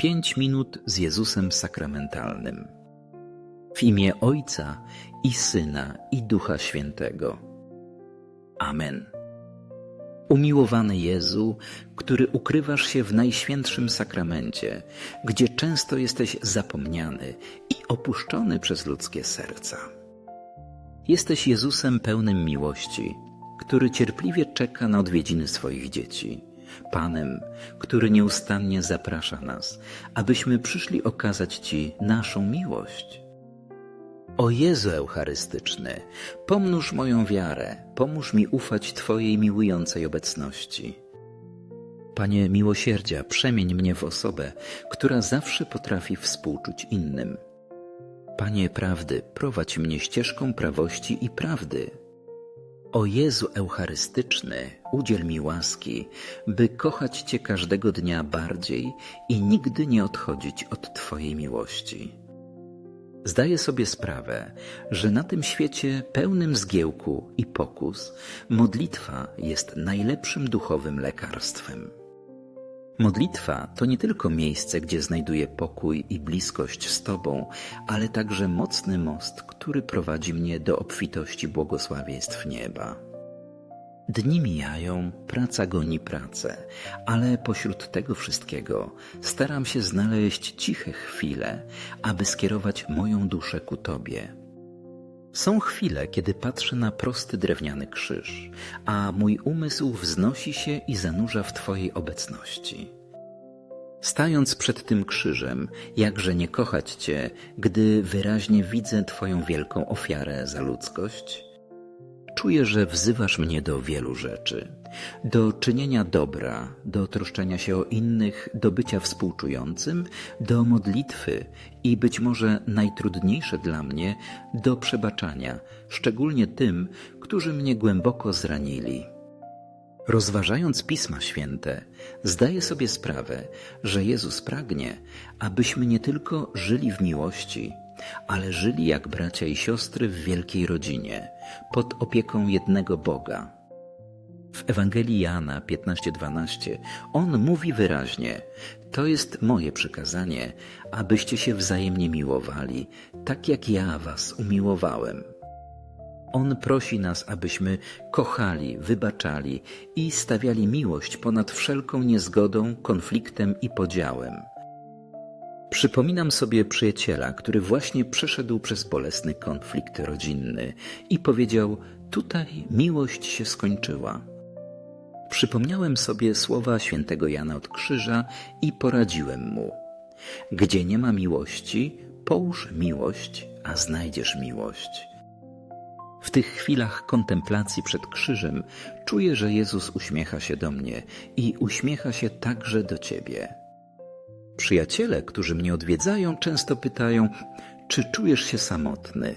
Pięć minut z Jezusem sakramentalnym. W imię Ojca i Syna i Ducha Świętego. Amen. Umiłowany Jezu, który ukrywasz się w Najświętszym Sakramencie, gdzie często jesteś zapomniany i opuszczony przez ludzkie serca. Jesteś Jezusem pełnym miłości, który cierpliwie czeka na odwiedziny swoich dzieci. Panem, który nieustannie zaprasza nas, abyśmy przyszli okazać Ci naszą miłość. O Jezu Eucharystyczny, pomnóż moją wiarę, pomóż mi ufać Twojej miłującej obecności. Panie miłosierdzia, przemień mnie w osobę, która zawsze potrafi współczuć innym. Panie prawdy, prowadź mnie ścieżką prawości i prawdy. O Jezu Eucharystyczny, udziel mi łaski, by kochać Cię każdego dnia bardziej i nigdy nie odchodzić od Twojej miłości. Zdaję sobie sprawę, że na tym świecie pełnym zgiełku i pokus modlitwa jest najlepszym duchowym lekarstwem. Modlitwa to nie tylko miejsce, gdzie znajduję pokój i bliskość z Tobą, ale także mocny most, który prowadzi mnie do obfitości błogosławieństw nieba. Dni mijają, praca goni pracę, ale pośród tego wszystkiego staram się znaleźć ciche chwile, aby skierować moją duszę ku Tobie. Są chwile, kiedy patrzę na prosty drewniany krzyż, a mój umysł wznosi się i zanurza w Twojej obecności. Stając przed tym krzyżem, jakże nie kochać Cię, gdy wyraźnie widzę Twoją wielką ofiarę za ludzkość? Czuję, że wzywasz mnie do wielu rzeczy. Do czynienia dobra, do troszczenia się o innych, do bycia współczującym, do modlitwy i być może najtrudniejsze dla mnie, do przebaczania, szczególnie tym, którzy mnie głęboko zranili. Rozważając Pisma Święte, zdaję sobie sprawę, że Jezus pragnie, abyśmy nie tylko żyli w miłości, ale żyli jak bracia i siostry w wielkiej rodzinie, pod opieką jednego Boga. W Ewangelii Jana 15:12 on mówi wyraźnie: To jest moje przykazanie, abyście się wzajemnie miłowali, tak jak ja was umiłowałem. On prosi nas, abyśmy kochali, wybaczali i stawiali miłość ponad wszelką niezgodą, konfliktem i podziałem. Przypominam sobie przyjaciela, który właśnie przeszedł przez bolesny konflikt rodzinny i powiedział: Tutaj miłość się skończyła. Przypomniałem sobie słowa świętego Jana od Krzyża i poradziłem mu: Gdzie nie ma miłości, połóż miłość, a znajdziesz miłość. W tych chwilach kontemplacji przed krzyżem czuję, że Jezus uśmiecha się do mnie i uśmiecha się także do Ciebie. Przyjaciele, którzy mnie odwiedzają, często pytają, czy czujesz się samotny?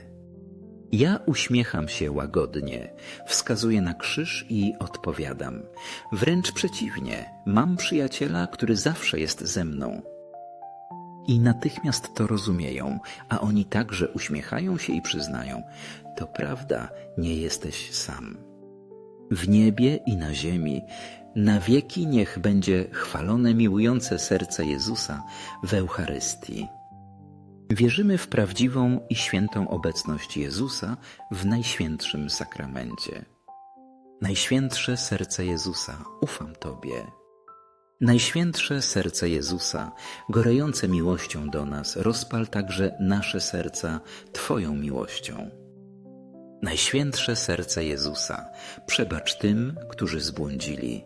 Ja uśmiecham się łagodnie, wskazuję na krzyż i odpowiadam. Wręcz przeciwnie, mam przyjaciela, który zawsze jest ze mną. I natychmiast to rozumieją, a oni także uśmiechają się i przyznają: To prawda, nie jesteś sam. W niebie i na ziemi na wieki niech będzie chwalone miłujące serce Jezusa w Eucharystii. Wierzymy w prawdziwą i świętą obecność Jezusa w Najświętszym Sakramencie. Najświętsze serce Jezusa, ufam Tobie. Najświętsze serce Jezusa, gorejące miłością do nas, rozpal także nasze serca Twoją miłością. Najświętsze serce Jezusa, przebacz tym, którzy zbłądzili.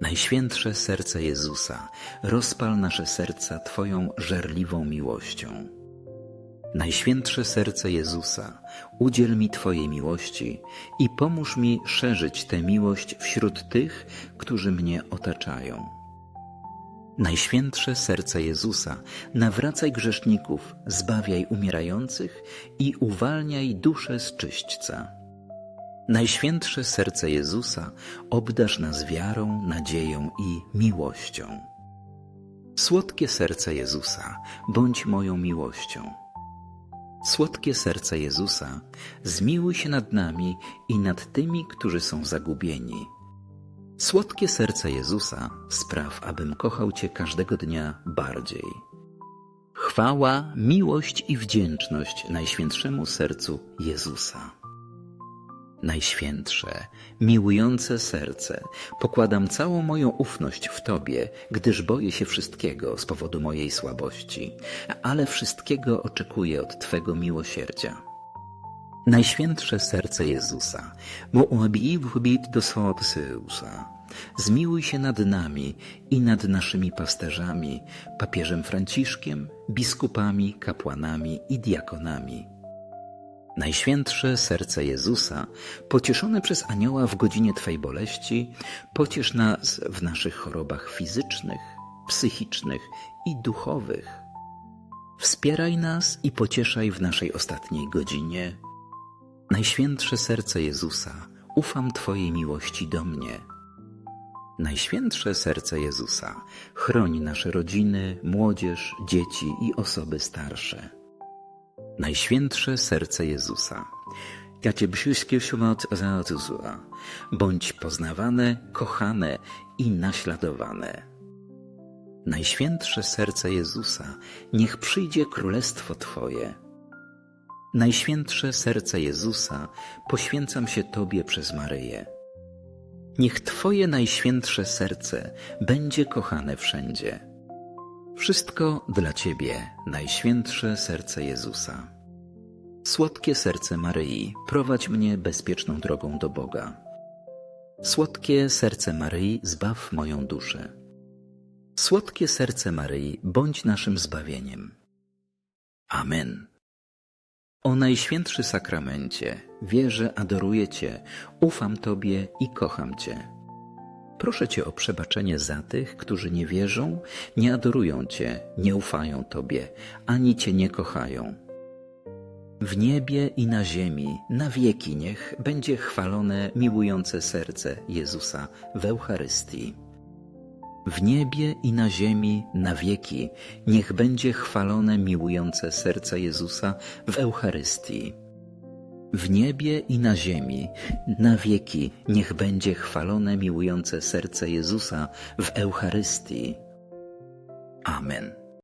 Najświętsze serce Jezusa, rozpal nasze serca Twoją żerliwą miłością. Najświętsze serce Jezusa, udziel mi Twojej miłości i pomóż mi szerzyć tę miłość wśród tych, którzy mnie otaczają. Najświętsze serce Jezusa, nawracaj grzeszników, zbawiaj umierających i uwalniaj duszę z czyśćca. Najświętsze serce Jezusa, obdasz nas wiarą, nadzieją i miłością. Słodkie serce Jezusa, bądź moją miłością. Słodkie serce Jezusa, zmiłuj się nad nami i nad tymi, którzy są zagubieni. Słodkie serce Jezusa spraw, abym kochał Cię każdego dnia bardziej. Chwała, miłość i wdzięczność Najświętszemu Sercu Jezusa. Najświętsze, miłujące serce, pokładam całą moją ufność w Tobie, gdyż boję się wszystkiego z powodu mojej słabości, ale wszystkiego oczekuję od Twego miłosierdzia. Najświętsze serce Jezusa, ubij wbit do serca. Zmiłuj się nad nami i nad naszymi pasterzami, papieżem Franciszkiem, biskupami, kapłanami i diakonami. Najświętsze serce Jezusa, pocieszone przez anioła w godzinie Twej boleści, pociesz nas w naszych chorobach fizycznych, psychicznych i duchowych. Wspieraj nas i pocieszaj w naszej ostatniej godzinie. Najświętsze serce Jezusa, ufam Twojej miłości do mnie. Najświętsze serce Jezusa, chroń nasze rodziny, młodzież, dzieci i osoby starsze. Najświętsze serce Jezusa, ja Cię wszystkie świat za Jezusa, bądź poznawane, kochane i naśladowane. Najświętsze serce Jezusa, niech przyjdzie królestwo Twoje. Najświętsze serce Jezusa, poświęcam się Tobie przez Maryję. Niech Twoje najświętsze serce będzie kochane wszędzie. Wszystko dla Ciebie, najświętsze serce Jezusa. Słodkie serce Maryi, prowadź mnie bezpieczną drogą do Boga. Słodkie serce Maryi, zbaw moją duszę. Słodkie serce Maryi, bądź naszym zbawieniem. Amen. O Najświętszy Sakramencie, wierzę, adoruję Cię, ufam Tobie i kocham Cię. Proszę Cię o przebaczenie za tych, którzy nie wierzą, nie adorują Cię, nie ufają Tobie, ani Cię nie kochają. W niebie i na ziemi, na wieki niech będzie chwalone miłujące serce Jezusa w Eucharystii. W niebie i na ziemi, na wieki, niech będzie chwalone miłujące serce Jezusa w Eucharystii. W niebie i na ziemi, na wieki, niech będzie chwalone miłujące serce Jezusa w Eucharystii. Amen.